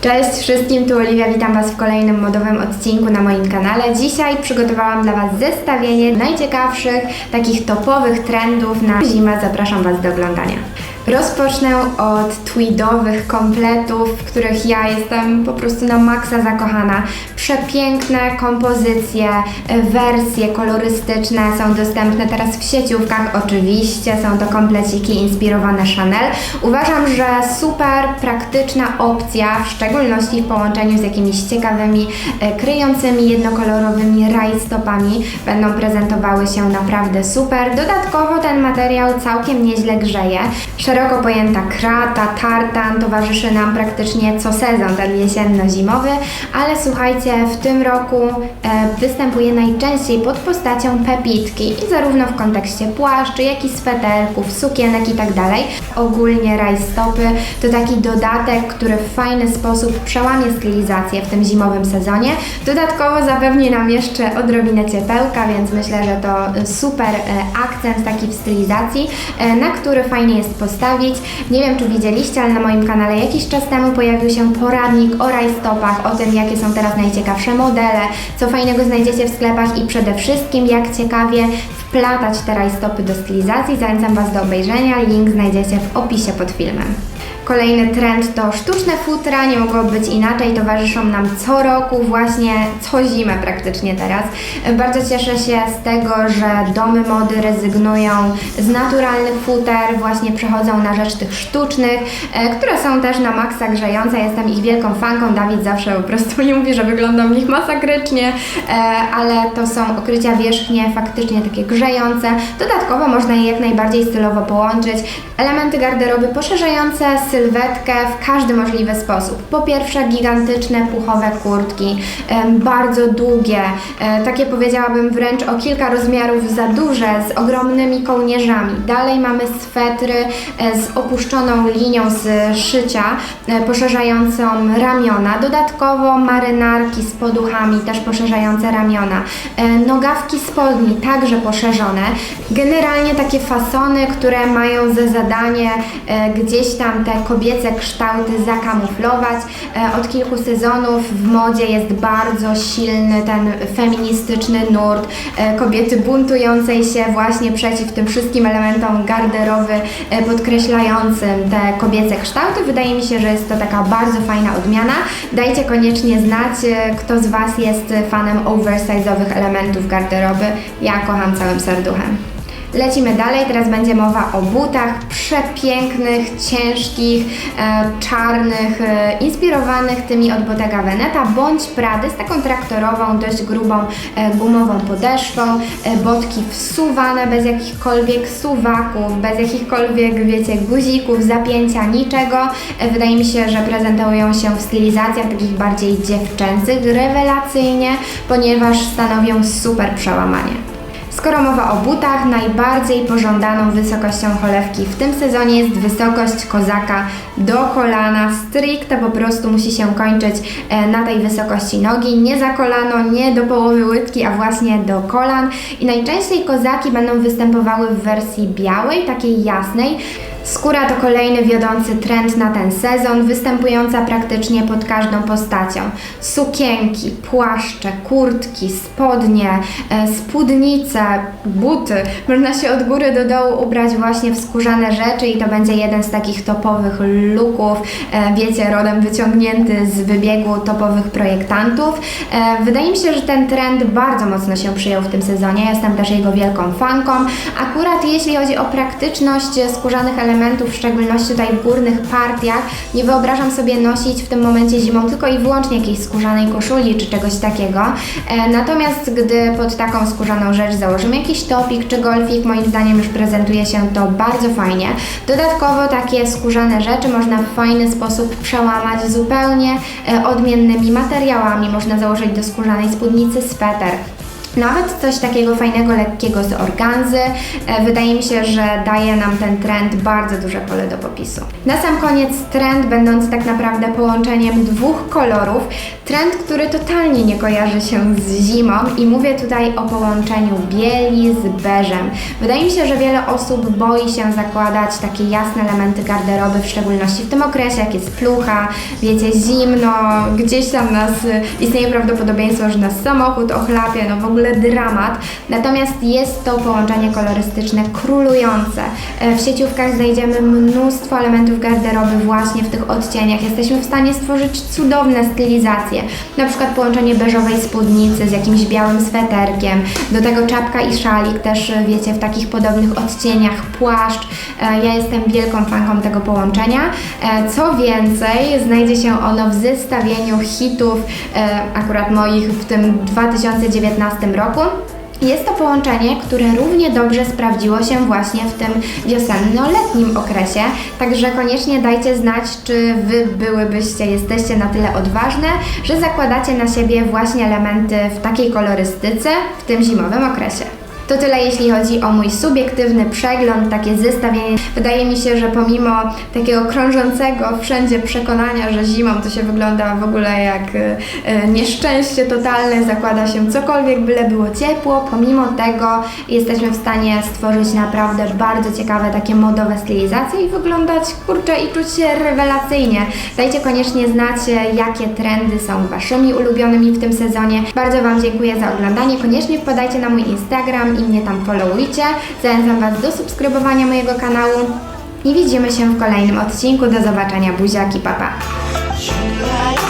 Cześć wszystkim, tu Oliwia, witam Was w kolejnym modowym odcinku na moim kanale. Dzisiaj przygotowałam dla Was zestawienie najciekawszych, takich topowych trendów na zimę. Zapraszam Was do oglądania. Rozpocznę od tweedowych kompletów, w których ja jestem po prostu na maksa zakochana. Przepiękne kompozycje, wersje kolorystyczne są dostępne teraz w sieciówkach. Oczywiście są to kompleciki inspirowane Chanel. Uważam, że super praktyczna opcja, szczególności w połączeniu z jakimiś ciekawymi, e, kryjącymi jednokolorowymi rajstopami będą prezentowały się naprawdę super. Dodatkowo ten materiał całkiem nieźle grzeje. Szeroko pojęta krata, tartan towarzyszy nam praktycznie co sezon, ten jesienno-zimowy, ale słuchajcie, w tym roku e, występuje najczęściej pod postacią pepitki i zarówno w kontekście płaszczy, jak i sweterków, sukienek i tak. Ogólnie rajstopy to taki dodatek, który w fajny sposób przełamie stylizację w tym zimowym sezonie. Dodatkowo zapewni nam jeszcze odrobinę ciepełka, więc myślę, że to super e, akcent taki w stylizacji, e, na który fajnie jest postawić. Nie wiem, czy widzieliście, ale na moim kanale jakiś czas temu pojawił się poradnik o rajstopach, o tym, jakie są teraz najciekawsze modele, co fajnego znajdziecie w sklepach i przede wszystkim, jak ciekawie wplatać te rajstopy do stylizacji. Zachęcam Was do obejrzenia, link znajdziecie w opisie pod filmem. Kolejny trend to sztuczne futra, nie mogło być inaczej, towarzyszą nam co roku, właśnie co zimę praktycznie teraz. Bardzo cieszę się z tego, że domy mody rezygnują z naturalnych futer, właśnie przechodzą na rzecz tych sztucznych, e, które są też na maksa grzejące. Jestem ich wielką fanką, Dawid zawsze po prostu mi mówi, że wyglądam w nich masakrycznie, e, ale to są okrycia wierzchnie, faktycznie takie grzejące. Dodatkowo można je jak najbardziej stylowo połączyć. Elementy garderoby poszerzające sylwetkę w każdy możliwy sposób. Po pierwsze gigantyczne puchowe kurtki, bardzo długie, e, takie powiedziałabym wręcz o kilka rozmiarów za duże, z ogromnymi kołnierzami. Dalej mamy swetry e, z opuszczoną linią z szycia, e, poszerzającą ramiona. Dodatkowo marynarki z poduchami, też poszerzające ramiona. Nogawki spodni, także poszerzone. Generalnie takie fasony, które mają za zadanie gdzieś tam te kobiece kształty zakamuflować. E, Od kilku sezonów w modzie jest bardzo silny ten feministyczny nurt e, kobiety buntującej się właśnie przeciw tym wszystkim elementom garderoby e, podkreślającym te kobiece kształty. Wydaje mi się, że jest to taka bardzo fajna odmiana. Dajcie koniecznie znać, kto z Was jest fanem oversize'owych elementów garderoby. Ja kocham całym serduchem. Lecimy dalej, teraz będzie mowa o butach przepięknych, ciężkich, e, czarnych, e, inspirowanych tymi od Bottega Veneta bądź Prady z taką traktorową, dość grubą, e, gumową podeszwą, botki wsuwane bez jakichkolwiek suwaków, bez jakichkolwiek, wiecie, guzików, zapięcia, niczego. Wydaje mi się, że prezentują się w stylizacjach takich bardziej dziewczęcych, rewelacyjnie, ponieważ stanowią super przełamanie. Skoro mowa o butach, najbardziej pożądaną wysokością cholewki w tym sezonie jest wysokość kozaka do kolana. Stricte po prostu musi się kończyć e, na tej wysokości nogi, nie za kolano, nie do połowy łydki, a właśnie do kolan. I najczęściej kozaki będą występowały w wersji białej, takiej jasnej. Skóra to kolejny wiodący trend na ten sezon, występująca praktycznie pod każdą postacią. Sukienki, płaszcze, kurtki, spodnie, e, spódnice, buty. Można się od góry do dołu ubrać właśnie w skórzane rzeczy i to będzie jeden z takich topowych looków, e, wiecie, rodem wyciągnięty z wybiegu topowych projektantów. E, Wydaje mi się, że ten trend bardzo mocno się przyjął w tym sezonie. Jestem też jego wielką fanką. Akurat jeśli chodzi o praktyczność skórzanych elementów, w szczególności tutaj w górnych partiach, nie wyobrażam sobie nosić w tym momencie zimą tylko i wyłącznie jakiejś skórzanej koszuli czy czegoś takiego. E, Natomiast gdy pod taką skórzaną rzecz założymy jakiś topik czy golfik, moim zdaniem już prezentuje się to bardzo fajnie. Dodatkowo takie skórzane rzeczy można w fajny sposób przełamać zupełnie e, odmiennymi materiałami. Można założyć do skórzanej spódnicy sweter Nawet coś takiego fajnego, lekkiego z organzy. E, Wydaje mi się, że daje nam ten trend bardzo duże pole do popisu. Na sam koniec trend będący tak naprawdę połączeniem dwóch kolorów. Trend, który totalnie nie kojarzy się z zimą i mówię tutaj o połączeniu bieli z beżem. Wydaje mi się, że wiele osób boi się zakładać takie jasne elementy garderoby, w szczególności w tym okresie, jak jest plucha, wiecie, zimno, gdzieś tam nas istnieje prawdopodobieństwo, że nas samochód ochlapie, no w ogóle dramat. Natomiast jest to połączenie kolorystyczne królujące. E, W sieciówkach znajdziemy mnóstwo elementów garderoby właśnie w tych odcieniach. Jesteśmy w stanie stworzyć cudowne stylizacje. Na przykład połączenie beżowej spódnicy z jakimś białym sweterkiem. Do tego czapka i szalik też, e, wiecie, w takich podobnych odcieniach. Płaszcz. E, Ja jestem wielką fanką tego połączenia. Co więcej, znajdzie się ono w zestawieniu hitów, akurat moich w tym 2019 roku. Jest to połączenie, które równie dobrze sprawdziło się właśnie w tym wiosenno-letnim okresie, także koniecznie dajcie znać, czy Wy byłybyście, jesteście na tyle odważne, że zakładacie na siebie właśnie elementy w takiej kolorystyce w tym zimowym okresie. To tyle jeśli chodzi o mój subiektywny przegląd, takie zestawienie. Wydaje mi się, że pomimo takiego krążącego wszędzie przekonania, że zimą to się wygląda w ogóle jak e, e, nieszczęście totalne, zakłada się cokolwiek, byle było ciepło, pomimo tego jesteśmy w stanie stworzyć naprawdę bardzo ciekawe takie modowe stylizacje i wyglądać kurczę i czuć się rewelacyjnie. Dajcie koniecznie znać, e, jakie trendy są Waszymi ulubionymi w tym sezonie. Bardzo Wam dziękuję za oglądanie. Koniecznie wpadajcie na mój Instagram i mnie tam followujcie. Zachęcam Was do subskrybowania mojego kanału i widzimy się w kolejnym odcinku. Do zobaczenia, buziaki, papa. Pa.